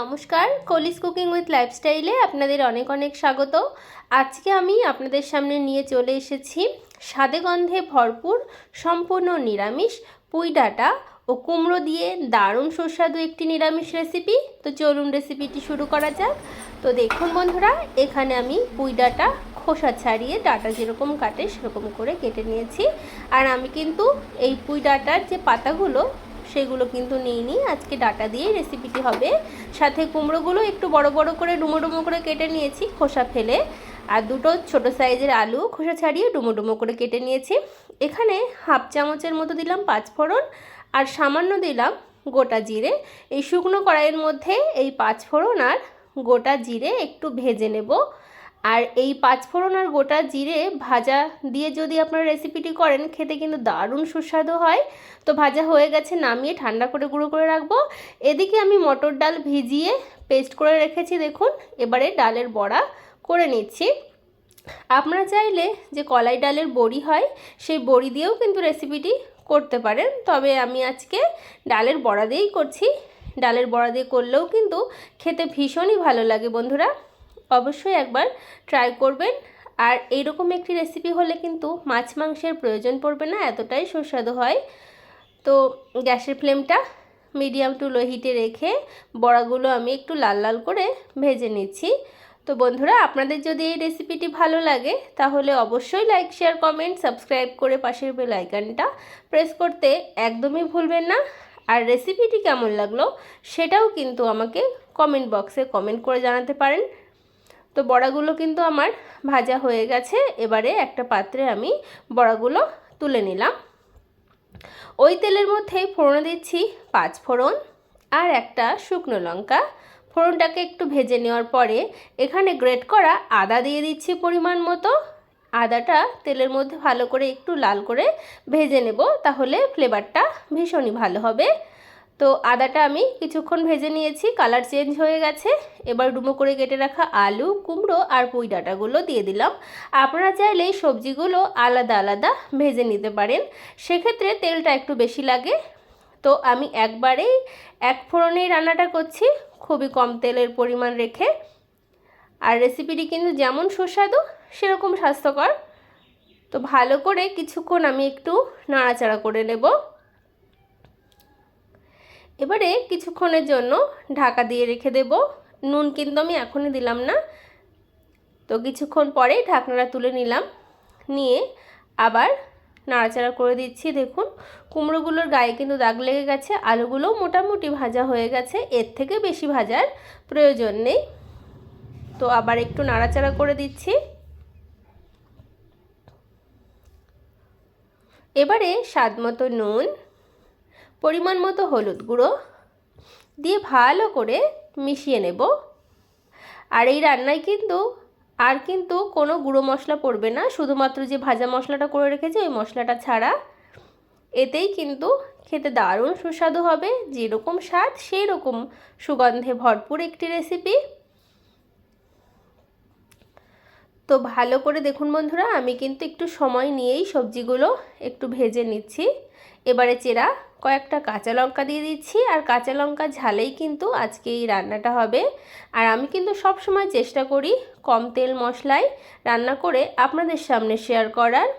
নমস্কার, কলিস cooking with লাইফস্টাইলে আপনাদের অনেক অনেক স্বাগত। আজকে আমি আপনাদের সামনে নিয়ে চলে এসেছি স্বাদে গন্ধে ভরপুর, সম্পূর্ণ নিরামিষ পুঁই ডাঁটা ও কুমড়ো দিয়ে দারুণ সুস্বাদু একটি নিরামিষ রেসিপি তো চলুন রেসিপিটি শুরু করা যাক। তো দেখুন বন্ধুরা, এখানে আমি পুঁই ডাঁটা খোসা ছাড়িয়ে ডাটা যেরকম কাটে সেরকম করে কেটে নিয়েছি। আর আমি কিন্তু এই পুঁই ডাঁটার যে পাতাগুলো সেগুলো কিন্তু নিইনি আজকে ডাটা দিয়েই রেসিপিটি হবে। সাথে কুমড়োগুলো একটু বড় বড় করে ডুমো ডুমো করে কেটে নিয়েছি খোসা ফেলে। আর দুটো ছোট সাইজের আলু খোসা ছাড়িয়ে ডুমো ডুমো করে কেটে নিয়েছি। এখানে হাফ চামচের মতো দিলাম পাঁচ ফোড়ন আর সামান্য দিলাম গোটা জিরে। এই শুকনো কড়াইয়ের মধ্যে এই পাঁচ ফোড়ন আর গোটা জিরে একটু ভেজে নেব। আর এই পাঁচফোড়ন আর গোটা জিরে ভাজা দিয়ে যদি আপনারা রেসিপিটি করেন, খেতে কিন্তু দারুণ সুস্বাদু হয়। তো ভাজা হয়ে গেছে, নামিয়ে ঠান্ডা করে গুঁড়ো করে রাখব। এদিকে আমি মটর ডাল ভিজিয়ে পেস্ট করে রেখেছি, দেখুন। এবারে ডালের বড়া করে নিচ্ছি। আপনারা চাইলে যে কলাই ডালের বড়ি হয়, সেই বড়ি দিয়েও কিন্তু রেসিপিটি করতে পারেন। তবে আমি আজকে ডালের বড়া দিয়েই করছি। ডালের বড়া দিয়ে করলেও কিন্তু খেতে ভীষণই ভালো লাগে বন্ধুরা। অবশ্যই একবার ট্রাই করবেন। আর এইরকম একটি রেসিপি হলে কিন্তু মাছ মাংসের প্রয়োজন পড়বে না, এতটাই সুস্বাদু হয়। তো গ্যাসের ফ্লেমটা মিডিয়াম টু লো হিটে রেখে বড়াগুলো আমি একটু লাল লাল করে ভেজে নিচ্ছি। তো বন্ধুরা, আপনাদের যদি এই রেসিপিটি ভালো লাগে, তাহলে অবশ্যই লাইক শেয়ার কমেন্ট সাবস্ক্রাইব করে পাশের বেল আইকনটা প্রেস করতে একদমই ভুলবেন না। আর রেসিপিটি কেমন লাগল, সেটাও কিন্তু আমাকে কমেন্ট বক্সে কমেন্ট করে জানাতে পারেন। তো বড়াগুলো কিন্তু আমার ভাজা হয়ে গেছে। এবারে একটা পাত্রে আমি বড়াগুলো তুলে নিলাম। ওই তেলের মধ্যে ফোড়ন দিচ্ছি পাঁচ ফোড়ন আর একটা শুকনো লঙ্কা। ফোড়নটাকে একটু ভেজে নেওয়ার পরে এখানে গ্রেট করা আদা দিয়ে দিচ্ছি পরিমাণ মতো। আদাটা তেলের মধ্যে ভালো করে একটু লাল করে ভেজে নেব, তাহলে ফ্লেভারটা ভীষণই ভালো হবে। তো আদাটা আমি কিছুক্ষণ ভেজে নিয়েছি কালার চেঞ্জ হয়ে গেছে। এবার ডুমো করে কেটে রাখা আলু, কুমড়ো আর পুঁই ডাঁটাগুলো দিয়ে দিলাম। আপনারা চাইলে সবজিগুলো আলাদা আলাদা ভেজে নিতে পারেন। সেক্ষেত্রে তেলটা একটু বেশি লাগে। তো আমি একবারেই এক ফোড়নেই রান্নাটা করছি, খুবই কম তেলের পরিমাণ রেখে। আর রেসিপিটি কিন্তু যেমন সুস্বাদু, সেরকম স্বাস্থ্যকর। তো ভালো করে কিছুক্ষণ আমি একটু নাড়াচাড়া করে নেব। এবারে কিছুক্ষণের জন্য ঢাকা দিয়ে রেখে দেব। নুন কিন্তু আমি এখনই দিলাম না। তো কিছুক্ষণ পরে ঢাকনাটা তুলে নিলাম। নিয়ে আবার নাড়াচাড়া করে দিচ্ছি। দেখুন, কুমড়োগুলোর গায়ে কিন্তু দাগ লেগে গেছে। আলুগুলো মোটামুটি ভাজা হয়ে গেছে। এর থেকে বেশি ভাজার প্রয়োজন নেই। তো আবার একটু নাড়াচাড়া করে দিচ্ছি। এবারে স্বাদ মতো নুন পরিমাণ মতো হলুদ গুঁড়ো দিয়ে ভালো করে মিশিয়ে নেব। আর এই রান্নায় কিন্তু, আর কিন্তু কোনো গুঁড়ো মশলা পড়বে না। শুধুমাত্র যে ভাজা মশলাটা করে রেখেছি, ওই মশলাটা ছাড়া। এতেই কিন্তু খেতে দারুণ সুস্বাদু হবে। যেরকম স্বাদ সেই রকম সুগন্ধে ভরপুর একটি রেসিপি তো ভালো করে দেখুন বন্ধুরা, আমি কিন্তু একটু সময় নিয়েই সবজিগুলো একটু ভেজে নিচ্ছি। এবারে চেরা কয়েকটা কাঁচা লঙ্কা দিয়ে দিচ্ছি, আর কাঁচা লঙ্কা ঝালেই কিন্তু আজকে এই রান্নাটা হবে। আর আমি কিন্তু সব সময় চেষ্টা করি কম তেল মশলায় রান্না করে আপনাদের সামনে শেয়ার করার।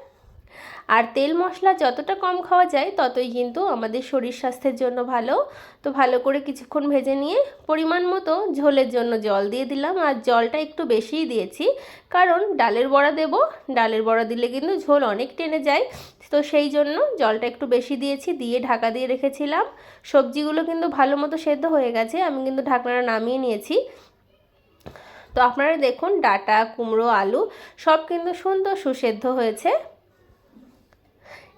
আর তেল মশলা যতটা কম খাওয়া যায়, ততই কিন্তু আমাদের শরীর স্বাস্থ্যের জন্য ভালো। তো ভালো করে কিছুক্ষণ ভেজে নিয়ে পরিমাণ মতো ঝোলের জন্য জল দিয়ে দিলাম। আর জলটা একটু বেশিই দিয়েছি, কারণ ডালের বড়া দেব। ডালের বড়া দিলে কিন্তু ঝোল অনেক টেনে যায়। তো সেই জন্য জলটা একটু বেশি দিয়েছি, দিয়ে ঢাকা দিয়ে রেখেছিলাম। সবজিগুলো কিন্তু ভালো মতো সেদ্ধ হয়ে গেছে, আমি কিন্তু ঢাকনাটা নামিয়ে নিয়েছি। তো আপনারা দেখুন, ডাটা, কুমড়ো, আলু সব কিন্তু সুন্দর সুসেদ্ধ হয়েছে।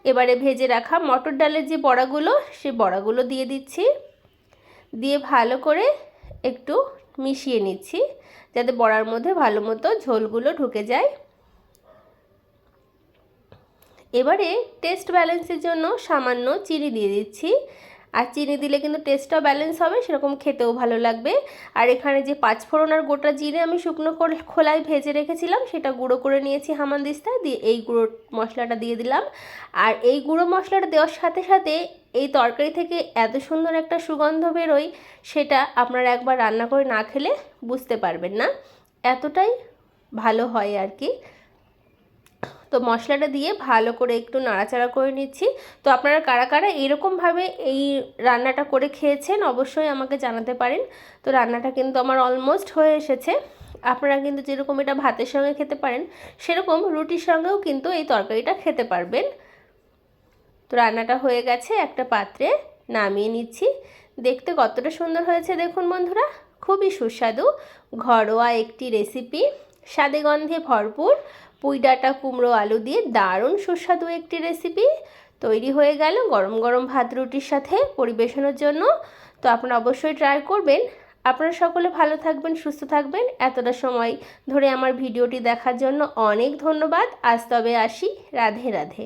এবারে ভেজে রাখা মটর ডালের যে বড়াগুলো সে বড়াগুলো দিয়ে দিচ্ছি। দিয়ে ভালো করে একটু মিশিয়ে নিচ্ছি, যাতে বড়ার মধ্যে ভালো মতো ঝোলগুলো ঢুকে যায়। এবারে টেস্ট ব্যালেন্সের জন্য সামান্য চিনি দিয়ে দিচ্ছি। আর চিনি দিলে কিন্তু টেস্টটাও ব্যালেন্স হবে, সেরকম খেতেও ভালো লাগবে। আর এখানে যে পাঁচফোড়ন আর গোটা জিরে আমি শুকনো খোলায় ভেজে রেখেছিলাম, সেটা গুঁড়ো করে নিয়েছি হামানদিস্তায় দিয়ে এই গুঁড়ো মশলাটা দিয়ে দিলাম। আর এই গুঁড়ো মশলাটা দেওয়ার সাথে সাথে এই তরকারি থেকে এত সুন্দর একটা সুগন্ধ বেরোয়, সেটা আপনারা একবার রান্না করে না খেলে বুঝতে পারবেন না। এতটাই ভালো হয় আর কি। তো মশলাটা দিয়ে ভালো করে একটু নাড়াচাড়া করে নিচ্ছি। তো আপনারা কারা কারা এরকমভাবে এই রান্নাটা করে খেয়েছেন অবশ্যই আমাকে জানাতে পারেন। তো রান্নাটা কিন্তু আমার অলমোস্ট হয়ে এসেছে। আপনারা কিন্তু যেরকম এটা ভাতের সঙ্গে খেতে পারেন, সেরকম রুটির সঙ্গেও কিন্তু এই তরকারিটা খেতে পারবেন। তো রান্নাটা হয়ে গেছে, একটা পাত্রে নামিয়ে নিচ্ছি। দেখতে কতটা সুন্দর হয়েছে দেখুন বন্ধুরা, খুবই সুস্বাদু, ঘরোয়া একটি রেসিপি স্বাদে গন্ধে ভরপুর। পুঁই ডাঁটা, কুমড়ো, আলু দিয়ে দারুণ সুস্বাদু একটি রেসিপি তৈরি হয়ে গেল গরম গরম ভাত রুটির সাথে পরিবেশনের জন্য। তো আপনারা অবশ্যই ট্রাই করবেন। আপনারা সকলে ভালো থাকবেন, সুস্থ থাকবেন। এতটা সময় ধরে আমার ভিডিওটি দেখার জন্য অনেক ধন্যবাদ। আজ তবে আসি। রাধে রাধে।